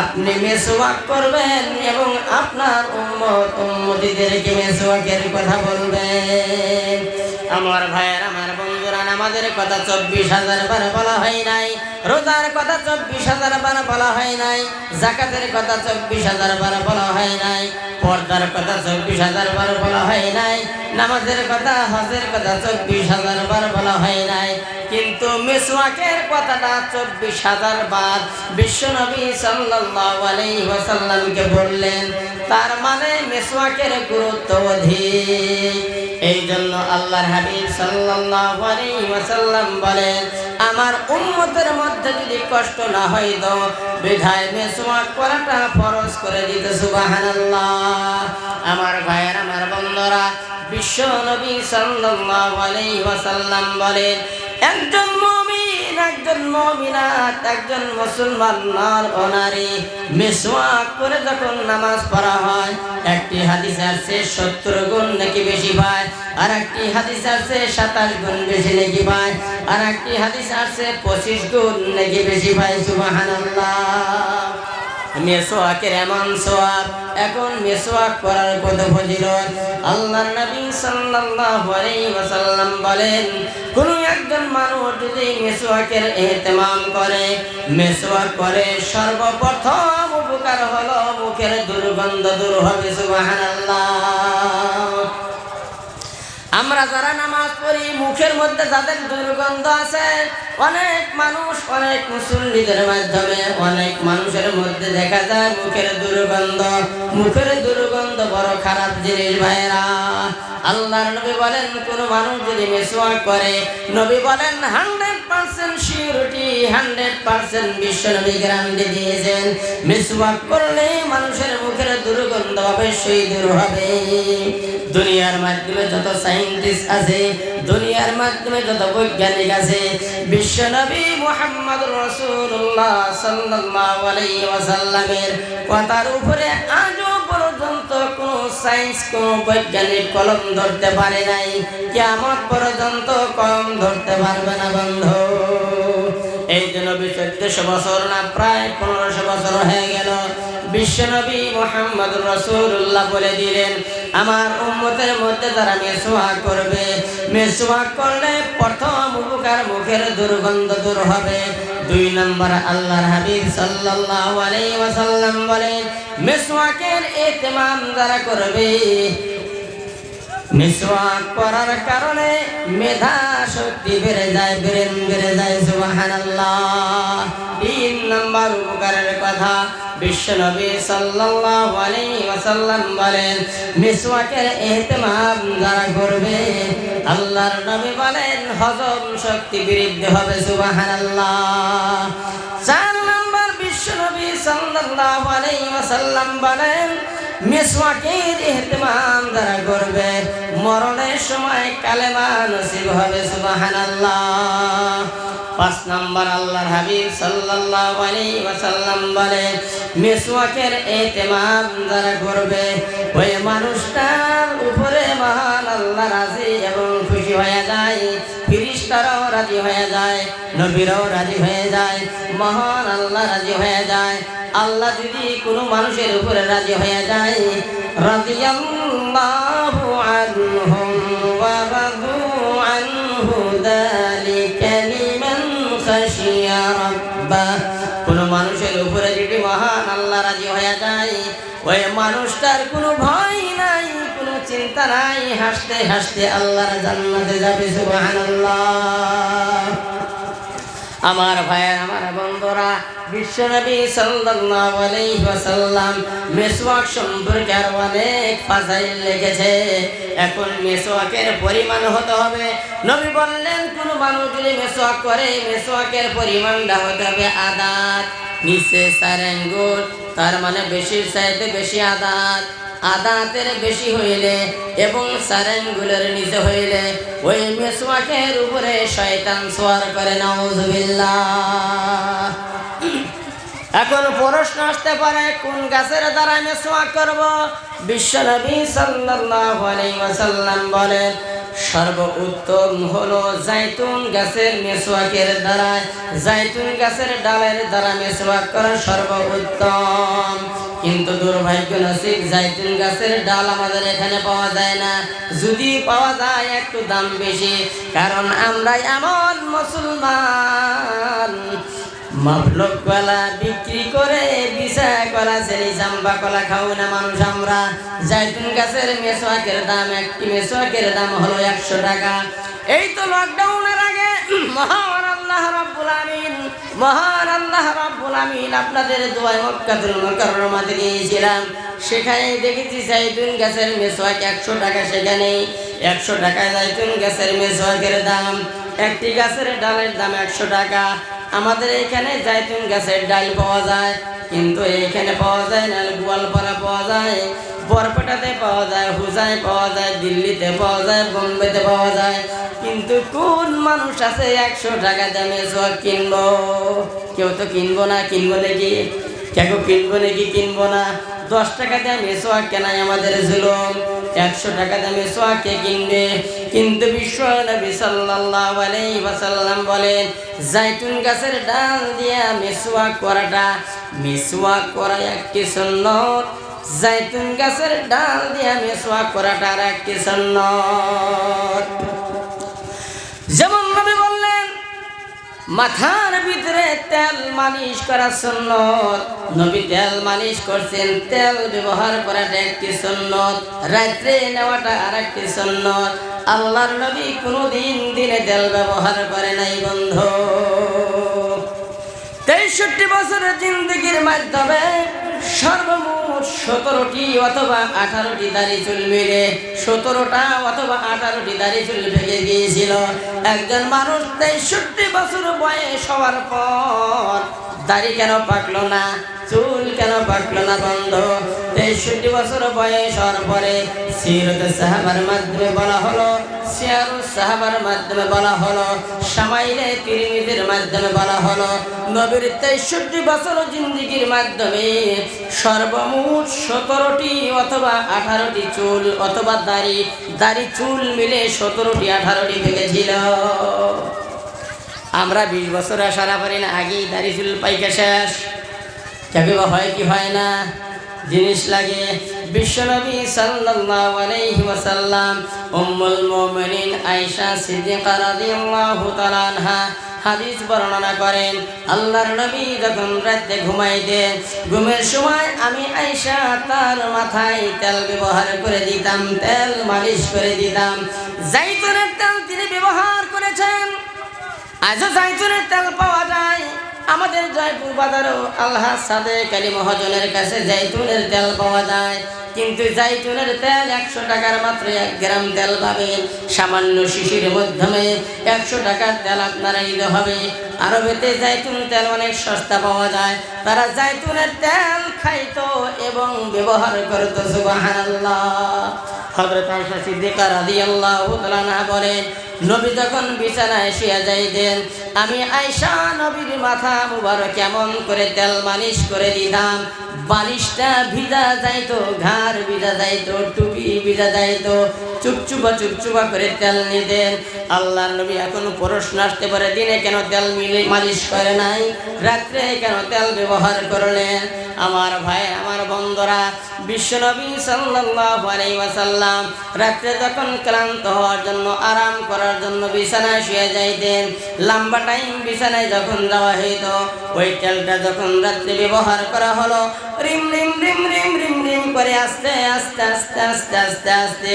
আপনি মেসওয়াক করবেন এবং আপনার উম্মত উম্মতিদেরকে মেসওয়াকের কথা বলবেন। আমার ভাইয়ের আমার নামাজের কথা চব্বিশ হাজার বার বলা হয় নাই, রোজার কথা চব্বিশ হাজার বার বলা হয় নাই, জাকাতের কথা চব্বিশ হাজার বার বলা হয় নাই, পর্দার কথা চব্বিশ হাজার বার বলা হয় নাই, নামাজের কথা, হজের কথা চব্বিশ হাজার বার বলা হয় নাই। কিন্তু মিসওয়াকের কথাটা চব্বিশ হাজার বার বিশ্বনবী সাল্লাল্লাহু আলাইহি ওয়াসাল্লামকে বললেন, তার মানে মিসওয়াকের গুরুত্ব অধিক। এই জন্য আল্লাহর হাবিব আলাইহি ওয়াসাল্লাম বলেন আমার উম্মতের মধ্যে যদি কষ্ট না হয় তো বিধায় মেসওয়াক করাটা ফরজ করে দিতে, সুবাহানাল্লাহ। আমার ভাইয়ের, আমার বন্ধুরা, বিশ্ব নবী সাল্লাল্লাহু আলাইহি ওয়াসাল্লাম বলেন, একজন মুমিন একজন মমিনাত একজন মুসলমান নর ও নারী। মিসওয়াক করে যখন নামাজ পড়া হয়, একটি হাদিস আছে, সত্তর গুণ নাকি বেশি পায়? আর একটি হাদিস আছে, সাতাশ গুণ বেশি নাকি পায়? আর একটি হাদিস আছে, পঁচিশ গুণ নাকি বেশি পায়? সুবহানাল্লাহ। মেসোয়াকের এমন সোয়াব এখন মেসোয়াক করার কত ফজিলত। আল্লাহ নবী সাল্লাল্লাহু আলাইহি ওয়াসাল্লাম বলেন, কোন একজন মানুষ যদি মেসোয়াকের ইহতিমাম করে, মেসোয়াক করে সর্বপ্রথম উপকার হলো মুখের দুর্গন্ধ দূর হবে, সুবহানাল্লাহ। আমরা যারা নামাজ পড়ি মুখের মধ্যে যাদের দুর্গন্ধ আছে, অনেক মানুষ, অনেক মুসল্লিদের মাধ্যমে অনেক মানুষের মধ্যে দেখা যায় মুখের দুর্গন্ধ। মুখের দুর্গন্ধ বড় খারাপ জিনিস ভাইরা আল্লাহর নবী বলেন, কোন মানুষ যদি মেসওয়াক করে, নবী বলেন, hundred percent security, hundred percent বিশ্ব নবী গ্যারান্টি দিয়েছেন। মেসওয়াক করলে মানুষের মুখের দুর্গন্ধ অবশ্যই দূর হবে। দুনিয়ার মাধ্যমে যত সাইন্টিস্ট আছে দুনিয়ার মাধ্যমে যত বৈজ্ঞানিক আছে, বিশ্বনবী মুহাম্মদ রাসূলুল্লাহ সাল্লাল্লাহু আলাইহি ওয়াসাল্লামের কথার উপরে আজও পর্যন্ত কোনো সায়েন্স কোনো বৈজ্ঞানিক কলম ধরতে পারে নাই। কিয়ামত পর্যন্ত কলম ধরতে পারবে না বন্ধু। এই জন্য চোদ্দশো বছর না, প্রায় পনেরোশো বছর হয়ে গেল। বিশ্বনবী মোহাম্মদ রসুল্লাহ বলে দিলেন আমার উম্মতের মধ্যে যারা মেসোয়া করবে মেসোয়া করলে প্রথম উপকার মুখের দুর্গন্ধ দূর হবে। দুই নম্বর আল্লাহর হাবিব সাল্লাল্লাহু আলাইহি ওয়াসাল্লাম বলেন মেসওয়াকের ইহতিমাম যারা করবে মিসওয়াক করার কারণে মেধা শক্তি বেড়ে যায়, ব্রেন বেড়ে যায়, সুবহানাল্লাহ। নম্বর উপকারের কথা বিশ্বনবী সাল্লাল্লাহু আলাইহি ওয়াসাল্লাম বলেন, মিসওয়াকের ইহতিমাম যারা করবে, আল্লাহর নবী বলেন, হজম শক্তি বৃদ্ধি হবে, সুবহানাল্লাহ। চার নম্বর বিশ্বনবী সাল্লাল্লাহু আলাইহি ওয়াসাল্লাম বলেন, মিসওয়াকের ইহতিমাম যারা করবে, মরণের সময় কালেমা নসিব হবে, সুবহানাল্লাহ। পাঁচ নম্বর আল্লাহর হাবিব সাল্লাল্লাহু আলাইহি ওয়াসাল্লাম বলে, মিসওয়াকের ইহতিমাম যারা করবে, ওই মানুষটার উপরে মহান আল্লাহ রাজি এবং খুশি হয়ে যায়, ফিরিস্তারাও রাজি হয়ে যায়, নবীরাও রাজি হয়ে যায়, মহান আল্লাহ রাজি হয়ে যায়। আল্লাহ যদি কোনো মানুষের উপরে রাজি হয়ে যায়, রাদিয়াল্লাহু আনহুম ওয়া রাদু আনহু লিমান রাব্বাহ কোন মানুষের উপরে যদি মহান আল্লাহ রাজি হয়ে যায়, ওই মানুষটার কোনো ভয় নাই, কোনো চিন্তা নাই। হাসতে হাসতে আল্লাহর জান্নাতে যাবে, সুবহানাল্লাহ। আমার ভাইয়ের, আমার বন্ধুরা, বিশ্বনবী সাল্লাল্লাহু আলাইহি ওয়াসাল্লাম মেসওয়াক সম্পর্কে আর অনেক ফাজাইল লিখেছে। এখন মেসওয়াকের পরিমাণ হতে হবে। নবী বললেন, কোন মানুষ যদি মেসওয়াক করে, মেসওয়াকের পরিমাণটা হতে হবে আদাত। নিচে চার আঙ্গুল তার মানে বেশির চাইতে বেশি আদাত। আদাতের বেশি হইলে এবং সারেনগুলোর নিচে হইলে ওই মেসওয়াকের উপরে শয়তান সোয়ার করে, নাউজুবিল্লাহ। এখন প্রশ্ন আসতে পারে, কোন গাছের দ্বারা মেসওয়াক করব? বিশ্বনবী সাল্লাল্লাহু আলাইহি ওয়াসাল্লাম বলেন সর্ব উত্তম হলো জাইতুন গাছের মেসওয়াকের দ্বারা জাইতুন গাছের ডালের দ্বারা মেসওয়াক করা সর্ব উত্তম কিন্তু দুর্ভাগ্য নসিব জাইতুন গাছের ডাল আমাদের এখানে পাওয়া যায় না। যদি পাওয়া যায় একটু দাম বেশি, কারণ আমরা এমন মুসলমান। মাফলক কলা বিক্রি করে বিছা কলা ছেড়ে জাম্বা কলা খাও না মানুষ আমরা। জাইতুন গাছের মেসোয়াকের দাম, একটি মেসোয়াকের দাম হলো একশো টাকা। এই তো লকডাউনের মহান আল্লাহ রাব্বুল আমিন, মহান আল্লাহ রাব্বুল আমিন আপনাদের দোয়ায় মক্কাতুল মুকাররমাতে গিয়েছিলাম। সেখানে দেখেছি জাইতুন গাছের মেসওয়াক একশো টাকা, সেখানে একশো টাকা জাইতুন গাছের মেসওয়াকের দাম। একটি গাছের ডালের দাম একশো টাকা। আমাদের এখানে জাইতুন গাছের ডাল পাওয়া যায়। কিন্তু এখানে পাওয়া যায় না, গোয়ালপাড়া পাওয়া যায়, বরপেটাতে পাওয়া যায়, হুজায় পাওয়া যায়, দিল্লিতে পাওয়া যায়, বোম্বেতে পাওয়া যায়। কিন্তু কোন মানুষ আছে একশো টাকা দামে সব কিনবো কেউ তো কিনবো না, কিনবো নাকি কেউ কিনবো নাকি কিনবো না? দশ টাকা দামে সোয়াক কেনাই আমাদের জুলুম। একশো টাকা দামে সোয়াকে কিনবে? কিন্তু বিশ্ব নবী সাল্লাল্লাহু আলাইহি ওয়াসাল্লাম বলেন, জাইতুন গাছের ডাল দিয়া মিসওয়াক করাটা মিসওয়াক করা একটি সুন্নত? জাইতুন গাছের ডাল দিয়া মিসওয়াক করাটা আর একটি সুন্নত? যেমন মাথার ভিতরে তেল মালিশ করা সুন্নত। নবী তেল মালিশ করছেন, তেল ব্যবহার করাটা একটি সুন্নত। রাত্রে নেওয়াটা আর একটি সুন্নত। আল্লাহর নবী কোনোদিন দিনে তেল ব্যবহার করে নাই, বন্ধু। তেষট্টি বছরের জিন্দগির মাধ্যমে সর্বমোট সতেরোটি অথবা আঠারোটি দাড়ি চুল মিলে সতেরোটা অথবা আঠারোটি দাড়ি চুল ভেঙে গিয়েছিল একজন মানুষ তেষট্টি বছর বয়স হওয়ার পর দাড়ি কেন পাকলো না? চুল কেন পাকলো না বন্ধ? তেষট্টি বছর বয়স হওয়ার পরে সিরত সাহাবার মাধ্যমে বলা হলো, সিয়ারু সাহাবার মাধ্যমে বলা হলো, সামাইলে তিরমিদের মাধ্যমে বলা হলো, নবীর তেষট্টি বছর জিন্দিগির মাধ্যমে সর্বমোট সতেরোটি অথবা আঠারোটি চুল অথবা দাড়ি দাড়ি চুল মিলে সতেরোটি, আঠারোটি ভেঙেছিল। আমরা বিশ বছর আসার পারি না, আগেই দাড়ি চুল পাইকা শেষ। যাকে হয় কি হয় না, জিনিস লাগে। বিশ্বনবী আয়েশা বর্ণনা করেন, আল্লাহর ঘুমের সময় আমি তার মাথায় তেল ব্যবহার করে দিতাম, তেল মালিশ করে দিতাম। জাইতুনের তেল তিনি ব্যবহার করেছেন। আজও জাইতুনের তেল পাওয়া যায়। আমাদের জয়পুর বাজারও আল্লাহ সাদে কালী মহাজনের কাছে জাইতুনের তেল পাওয়া যায়। কিন্তু জাইতুনের তেল একশো টাকার মাত্র এক গ্রাম তেল পাবেন। সামান্য শিশির মাধ্যমে একশো টাকার তেল আপনারা নিতে হবে। আরবেতে জাইতুন তেল অনেক সস্তা পাওয়া যায়। তারা জাইতুনের তেল খাইতো এবং ব্যবহার করতো, সুবহানাল্লাহ। হযরত আয়েশা সিদ্দিকা রাদিয়াল্লাহু তাআলা বলেন, নবী যখন বিছানায় শুয়ে যাইতেন, আমি আয়সা নবীর মাথা মুবারক কেমন করে তেল মালিশ করে দিতাম। বালিশটা ভিজা যাইতো, ঘাড় ভিজা যাইতো, টুপি ভিজা যাইতো। চুপচুপা চুপচুপা করে তেল নিতেন। আল্লাহ নবী এখন প্রশ্ন আসতে পারে, দিনে কেন তেল মিলে মালিশ করে নাই। রাত্রে কেন তেল ব্যবহার করলেন আমার ভাই, আমার বন্ধুরা, বিশ্বনবী সাল্লাল্লাহু আলাইহি রাত্রে যখন ক্লান্ত হওয়ার জন্য, আরাম করার জন্য বিছানায় শুয়ে যাইতেন, লম্বা টাইম বিছানায় যখন যাওয়া হইত, ওই তেলটা যখন রাত্রে ব্যবহার করা হলো রিম রিম রিম রিম রিম রিম করে আস্তে আস্তে আস্তে আস্তে আস্তে আস্তে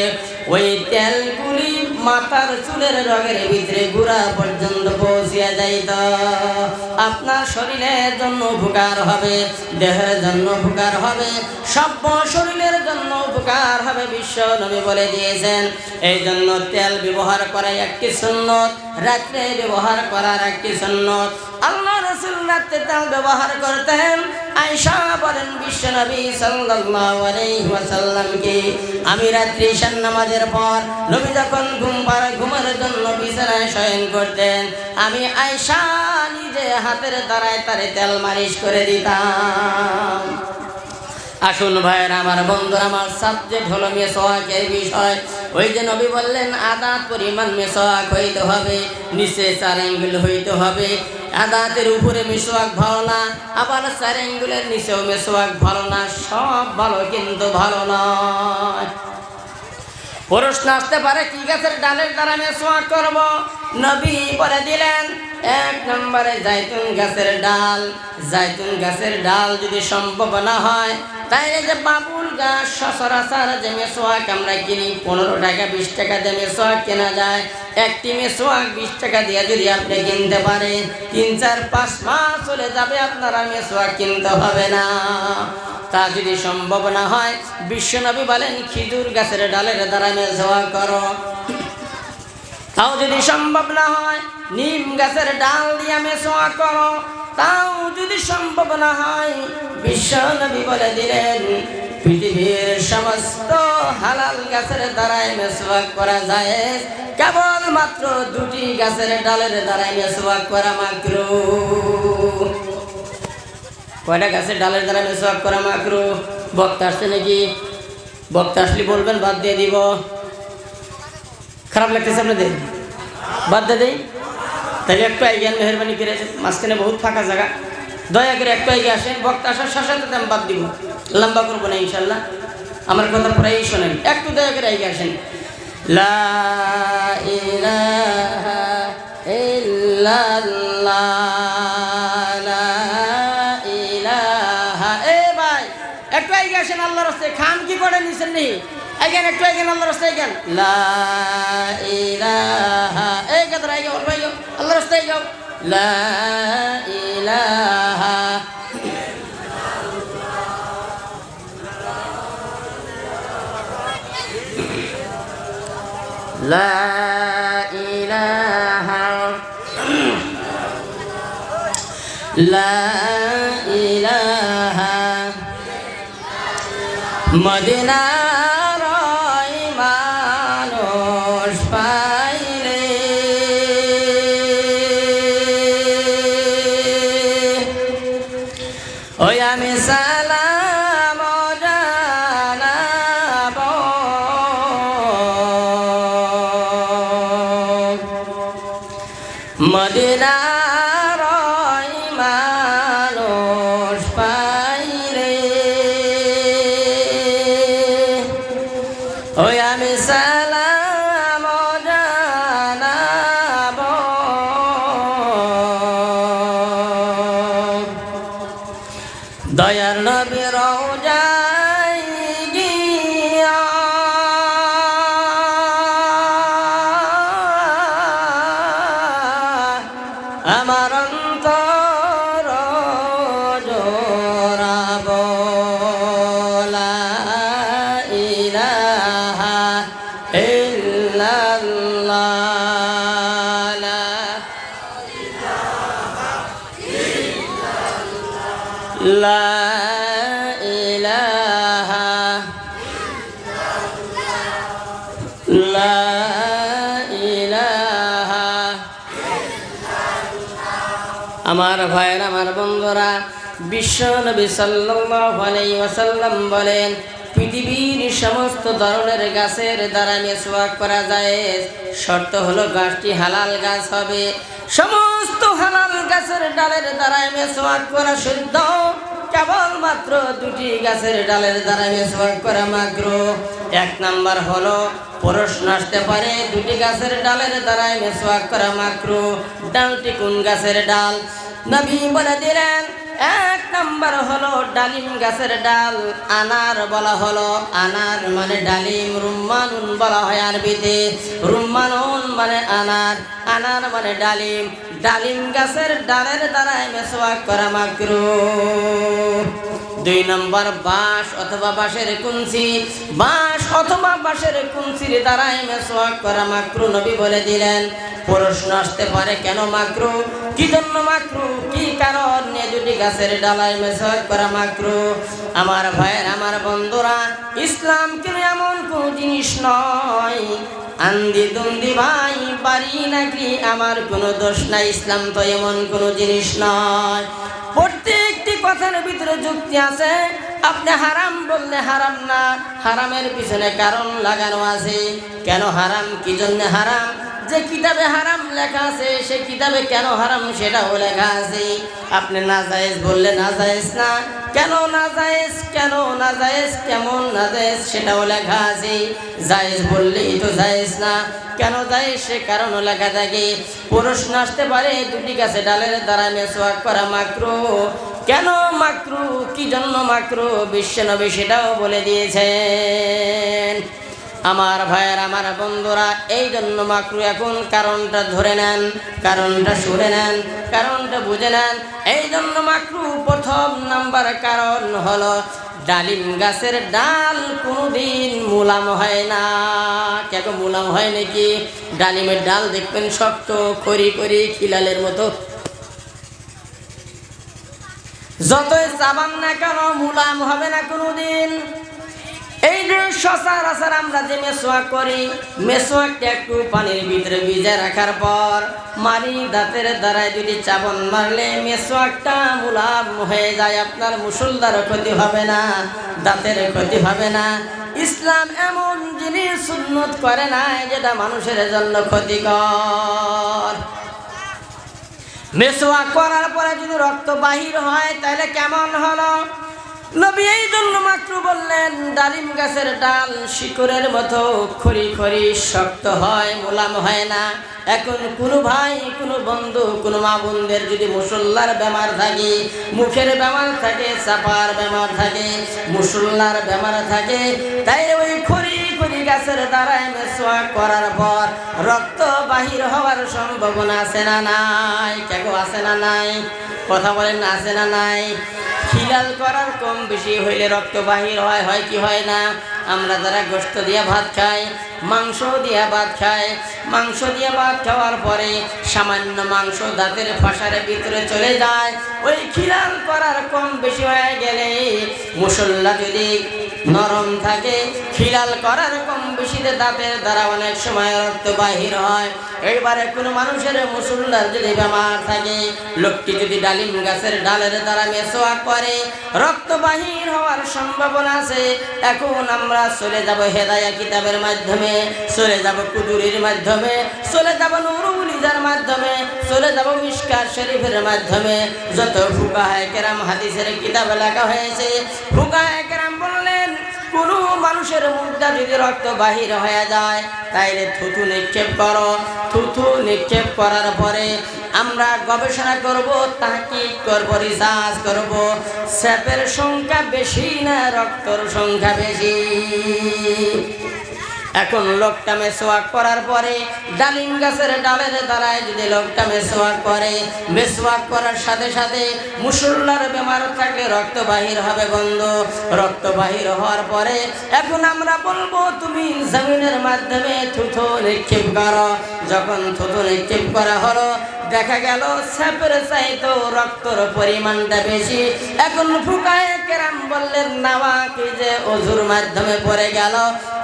ওই তেলগুলি মাথার চুলের রঙের ভিতরে গুড়া পর্যন্ত পৌঁছিয়া যাইত আপনার শরীরের জন্য উপকার হবে, দেহের জন্য উপকার হবে, সভ্য শরীরের জন্য উপকার হবে, বিশ্ব নবী বলে দিয়েছেন। এই জন্য তেল ব্যবহার করা একটি সুন্নত, রাত্রে ব্যবহার করার একটি সুন্নত। আল্লাহ রসুল রাত্রে তেল ব্যবহার করতেন আয়সা বলেন, বিশ্ব নবী সাল্লাল্লাহু আলাইহি ওয়াসাল্লামকে, আমি রাত্রি ঈশান নামাজের পর নবী যখন ঘুম পাড়া ঘুমের জন্য বিছানায় শয়ন করতেন, আমি আয়সা নিজে হাতের দ্বারায় তারে তেল মালিশ করে দিতাম। আসুন ভাইয়ের, আমার বন্ধুরা, আমার সাবজেক্ট হলো মেসোয়াকের বিষয়। ওই যে নবী বললেন, আদাত পরিমাণ মেসোয়াক হইতে হবে, নিচে চার অ্যাঙ্গেল হইতে হবে। আদাতের উপরে মেসোয়াক ভালো না, আবার চার অ্যাঙ্গুলের নিচেও মেসোয়াক ভালো না, সব ভালো কিন্তু ভালো নয়। প্রশ্ন আসতে পারে, কি গাছের ডালের দ্বারা মেসোয়াক করব? নবী বলে দিলেন এক নম্বরে জাইতুন গাছের ডাল। জাইতুন গাছের ডাল যদি সম্ভব না হয়, তাইলে যে বাবুল গাছ সচরাচর যে মেসোয়াক আমরা কিনি, পনেরো টাকা, বিশ টাকা দিয়ে মেসোয়াক কেনা যায়। একটি মেসোয়াক বিশ টাকা দিয়ে যদি আপনি কিনতে পারেন, তিন, চার, পাঁচ মাস চলে যাবে আপনারা মেসোয়াক কিনতে হবে না। তা যদি সম্ভব না হয়, বিশ্বনবী বলেন, খিজুর গাছের ডালের দ্বারা মেসোয়া করো। তাও যদি সম্ভব না হয়, নিম গাছের ডাল দিয়ে মেসোয়া করো। তাও যদি সম্ভব না হয় বিশ্বনবী বলে দিলেন, পৃথিবীর সমস্ত হালাল গাছের দ্বারাই মেসোয়াক করা যায় কেবল মাত্র দুটি গাছের ডালের দ্বারাই মেসোয়াক করা মাত্র কয়টা গাছের ডালের দ্বারা মেসোয়াক করা মাত্র বক্তা আসছে নাকি? বক্তা আসলে বলবেন, বাদ দিয়ে দিব। খারাপ লাগতেছে আপনাদের? বাদ দিয়ে দেই। তাহলে একটু আইজ্ঞান মেহরবানি করে মাঝখানে বহুত ফাঁকা জায়গা। দয়া করে একটু আগে আসেন, বক্তা আসার সাথে সাথে আমি বাদ দিব। লম্বা করব না ইনশাল্লাহ আমার কথা প্রায়ই শোনেন। একটু দয়া করে আগে আসেন। এ ভাই। একটু আগে আসেন, আল্লাহর খান কি করে নিছেন নি? আইগেন একটু আইগেন আল্লাহর রাস্তায় আইগেন লা ইলাহা এই কথা আইগে অল্প আইগে আল্লাহর রাস্তায় যাও লা ইলাহা ইলাহা লা ইলাহা মদিনার ওই আমি সালাম আমার ভাইয়ের আমার বন্ধুরা বিশ্ব নবী ওয়াসাল্লাম বলেন, পৃথিবীর সমস্ত ধরনের গাছের দ্বারা মেসওয়াক করা যায়। শর্ত হলো গাছটি হালাল গাছ হবে। সমস্ত হালাল গাছের ডালের দ্বারা মেসওয়াক করা শুদ্ধ। কেবলমাত্র দুটি গাছের ডালের দ্বারা মেসওয়াক করা মাত্র। এক নাম্বার হলো, প্রশ্ন আসতে পারে, দুটি গাছের ডালের দ্বারা মেসওয়াক করা মাত্র। ডালটি কোন গাছের ডাল? নবী বলে দিলেন, এক নাম্বার হলো ডালিম গাছের ডাল, আনার বলা হলো, আনার মানে ডালিম, রুম্মানুন বলা হয় আরবিতে। রুম্মানুন মানে আনার আনার মানে ডালিম। ডালিম গাছের ডালের দ্বারাই মেসওয়াক করা মাকরু। দুই নম্বর বাঁশ অথবা বাঁশের কুঞ্চি। বাঁশ অথবা বাঁশের কুঞ্চির দ্বারাই মেসওয়াক করা মাকরু নবী বলে দিলেন। প্রশ্ন আসতে পারে কেন মাকরু? কি জন্য মাকরু? কি কারণ? নিয়ে দুটি গাছের ডালায় মেসওয়াক করা মাকরু। আমার ভাইয়ের, আমার বন্ধুরা, ইসলাম কিন্তু এমন কোন জিনিস নয়? আন্দি দুন্দি ভাই পারি নাকি আমার কোনো দোষ নাই, ইসলাম তো এমন কোনো জিনিস নয়। প্রত্যেকটি কথার ভিতরে যুক্তি আছে। আপনি হারাম বললে হারাম না, হারামের পিছনে কারণ লাগানো আছে। কেন হারাম? কি জন্য হারাম? যে কিতাবে হারাম লেখা আছে, সে কিতাবে কেন হারাম সেটাও লেখা আছে। আপনি না জায়েজ বললে না জায়েজ না। কেন না জায়েজ কেন না জায়েজ কেমন না জায়েজ সেটাও লেখা আছে। জায়েজ বললেই তো জায়েজ না। কেন জায়েজ? সে কারণও লেখা থাকে। প্রশ্ন আসতে পারে, দুটি গাছে ডালের দ্বারা মেসোয়াক করা মাত্র কেন মাকরু, কি জন্য মাকরু? বিশ্বনবী সেটাও বলে দিয়েছেন। আমার ভাইয়ের, আমার বন্ধুরা, এই জন্য মাকরু এখন কারণটা ধরে নেন, কারণটা শুনে নেন, কারণটা বুঝে নেন। এই জন্য মাকরু প্রথম নাম্বার কারণ হলো, ডালিম গাছের ডাল কোনোদিন মুলাম হয় না। কেন মুলাম হয় নাকি? ডালিমের ডাল দেখবেন শক্ত করি করি খিলালের মতো যতই চাবান না কেন মুলাম হবে না কোনোদিন। এই যে সচরাচর আমরা যে মেসোয়াক করি মেসোয়াকটা একটু পানির ভিতরে ভিজে রাখার পর, মারি দাঁতের দ্বারায় যদি চাবন মারলে মেসোয়াকটা মুলাম হয়ে যায়, আপনার মুসলদারও ক্ষতি হবে না, দাঁতের ক্ষতি হবে না। ইসলাম এমন জিনিস সুন্নত করে না যেটা মানুষের জন্য ক্ষতিকর। মেসোয়া করার পরে যদি রক্ত বাহির হয়, তাহলে কেমন হলো? নবী এই জন্য মাত্র বললেন, ডালিম গাছের ডাল শিকড়ের মতো খড়ি খড়ি শক্ত হয়, মোলাম হয় না। এখন কোনো ভাই, কোনো বন্ধু, কোনো মা বোনদের যদি মুসল্লার বেমার থাকে, মুখের বেমার থাকে, চাপার বেমার থাকে, মুসল্লার বেমার থাকে তাই ওই খড়ি গাছের দ্বারায় মেসোয়া করার পর রক্ত বাহির হওয়ার সম্ভাবনা আছে না নাই? কেউ আছে না নাই? কথা বলেন না, আছে না নাই? খিলাল করার কম বেশি হইলে রক্ত বাহির হয় হয় কি হয় না? আমরা যারা গোস্ত দিয়ে ভাত খাই, মাংস দিয়ে ভাত খাই, মাংস দিয়ে ভাত খাওয়ার পরে সামান্য মাংস দাঁতের ফাঁসারের ভিতরে চলে যায়। ওই খিলাল করার কম বেশি হয়ে গেলে মুসল্লা যদি নরম থাকে, খিলাল করার কম বেশিতে দাঁতের দ্বারা অনেক সময় রক্ত বাহির হয়। এইবারে কোনো মানুষের মুসল্লার যদি বেমার থাকে, লোকটি যদি ডালিম গাছের ডালের দ্বারা মেসোয়া করে, রক্ত বাহির হওয়ার সম্ভাবনা আছে, এখন আমরা চলে যাব হেদায়া কিতাবের মাধ্যমে, চলে যাব কুদুরির মাধ্যমে, চলে যাব নুরুলিজার মাধ্যমে, চলে যাব মিশকার শরীফের মাধ্যমে। যত ফুকাহায় কেরাম হাদিসের কিতাব লেখা হয়েছে ফুকাহায় কেরাম বললেন কোনো মানুষের মুখটা যদি রক্ত বাহির হয়ে যায়, তাইলে থুথু নিক্ষেপ করো। থুথু নিক্ষেপ করার পরে আমরা গবেষণা করব তাকে করব, রিসার্চ করব। স্যাপের সংখ্যা বেশি না রক্তর সংখ্যা বেশি? এখন লোকটা মেসোয়াক করার পরে, ডালিম গাছের ডালের দাঁড়ায় যদি লোকটা মেসোয়াক করে, মেসোয়াক করার সাথে সাথে মুসল্লার বেমার থাকলে রক্ত বাহির হবে বন্ধ। রক্ত বাহির হওয়ার পরে এখন আমরা বলব, তুমি জমিনের মাধ্যমে থুথু নিক্ষেপ করো। যখন থুথু নিক্ষেপ করা হলো দেখা গেল, স্যাপের চাইতো রক্তর পরিমাণটা বেশি। এখন ফুকায় কেরাম বললেন নামা কি যে অজুর মাধ্যমে পড়ে গেল?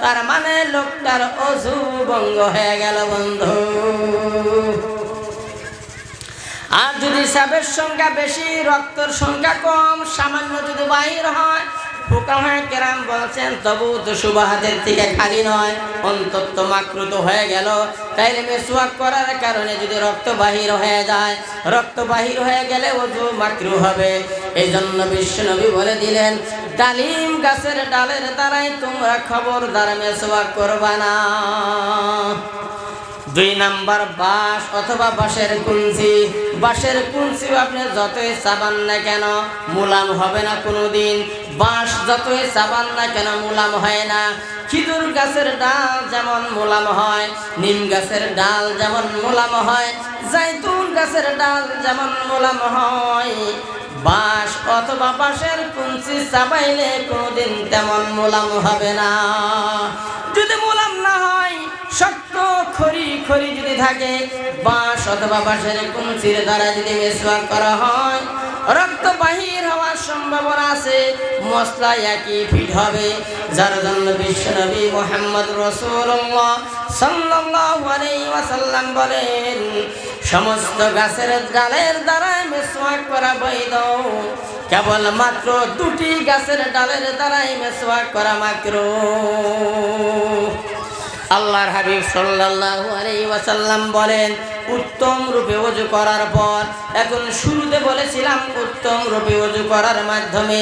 তার মানে লোকটার অজু ভঙ্গ হয়ে গেল, বন্ধু। আর যদি সাপের সংখ্যা বেশি, রক্তর সংখ্যা কম, সামান্য যদি বাহির হয় পোকা হয়ে কেরাম বলছেন, তবু তো সুবাহাতের থেকে খালি নয়, অন্তত মাকৃত হয়ে গেল। তাইলে মেসোয়াক করার কারণে যদি রক্ত বাহির হয়ে যায়, রক্ত বাহির হয়ে গেলে ওজু মাকরু হবে। এই জন্য বিশ্বনবী বলে দিলেন, ডালিম গাছের ডালের দ্বারাই তোমরা খবরদার মেসোয়াক করবা না। দুই নাম্বার বাঁশ অথবা বাঁশের কুঞ্চি। বাঁশের কুঞ্চি আপনি যতই চাবান না কেন, মুলাম হবে না কোনোদিন। বাঁশ যতই চাবান না কেন, মুলাম হয় না। খিজুর গাছের ডাল যেমন মোলাম হয়, নিম গাছের ডাল যেমন মোলাম হয়, জাইতুন গাছের ডাল যেমন মোলাম হয়। বাঁশ অথবা বাঁশের কুঞ্চি চাবাইলে কোনোদিন তেমন মোলাম হবে না। যদি মোলাম না হয় শক্ত খড়ি খড়ি যদি থাকে, বাঁশ অথবা বাঁশের কুঞ্চির দ্বারা যদি মেসওয়াক করা হয়, রক্ত বাহির হওয়ার সম্ভাবনা আছে, মশলা একই ফিট হবে। যার জন্য বিশ্বনবী মোহাম্মদ রসুল্লাহ সাল্লাল্লাহু আলাইহি ওয়াসাল্লাম বলেন, সমস্ত গাছের ডালের দ্বারা মেসওয়াক করা বৈধ। কেবল মাত্র দুটি গাছের ডালের দ্বারাই মেসওয়াক করা মাত্র আল্লাহর হাবিব সাল্লাল্লাহু আলাইহি ওয়াসাল্লাম বলেন উত্তম রূপে ওযু করার পর এখন শুরুতে বলেছিলাম উত্তম রূপে ওযু করার মাধ্যমে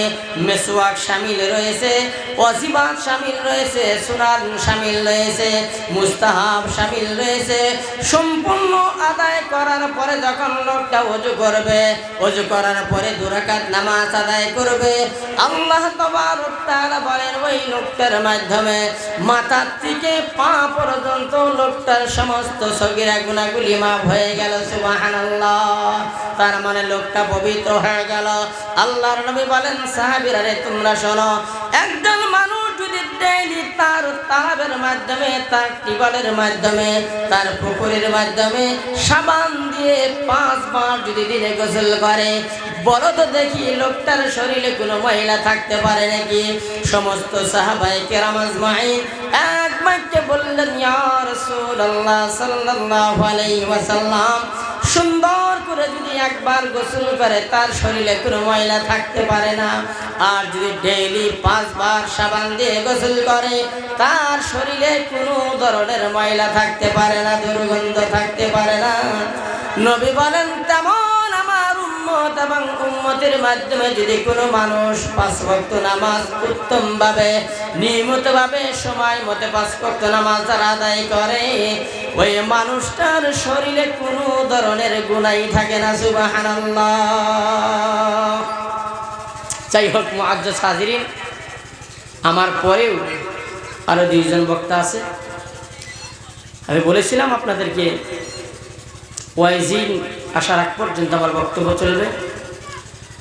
মেসওয়াক সামিল রয়েছে অজিবাদ সামিল রয়েছে, সুনান শামিল রয়েছে, মুস্তাহাব সামিল রয়েছে। সম্পূর্ণ আদায় করার পরে যখন লোকটা ওযু করবে ওযু করার পরে দুরাকাত নামাজ আদায় করবে, আল্লাহ তাআলা বলেন, ওই লোকটার মাধ্যমে মাথার থেকে পা পর্যন্ত লোকটার সমস্ত সগিরা গুণাগুলি মাফ হয়ে গেল সুবাহান তার মানে লোকটা পবিত্র হয়ে গেল। আল্লাহর নবী বলেন সাহাবিরারে তোমরা শোনো একজন মানুষ তার তালাবের মাধ্যমে, তার টিবলের মাধ্যমে, তার পুকুরের মাধ্যমে সাবান দিয়ে পাঁচবার যদি দিনে গোসল করে, বলো তো দেখি লোকটার শরীরে কোনো মহিলা থাকতে পারে নাকি? সমস্ত সাহাবাই কেরামাজ মাইন এক বাক্যে বললেন, ইয়া রাসূলুল্লাহ সাল্লাল্লাহু আলাইহি ওয়াসাল্লাম, সুন্দর করে যদি একবার গোসল করে, তার শরীরে কোনো ময়লা থাকতে পারে না? আর যদি ডেইলি পাঁচবার সাবান দিয়ে গোসল করে, তার শরীরে কোনো ধরনের ময়লা থাকতে পারে না, দুর্গন্ধ থাকতে পারে না। নবী বলেন, তেমন আমার উম্মত এবং উম্মতের মাধ্যমে যদি কোনো মানুষ পাঁচ ভক্ত নামাজ উত্তমভাবে, নিয়মিতভাবে সময় মতো পাঁচ ভক্ত নামাজ আদায় করে, ওই মানুষটার শরীরে কোনো ধরনের গুণাই থাকে না, সুবাহানাল্লাহ। যাই হোক মুআজ্জ হাজিরিন আমার পরেও আরও দুইজন বক্তা আছে। আমি বলেছিলাম আপনাদেরকে, ওয়াইজিন আসার আগ পর্যন্ত আমার বক্তব্য চলবে।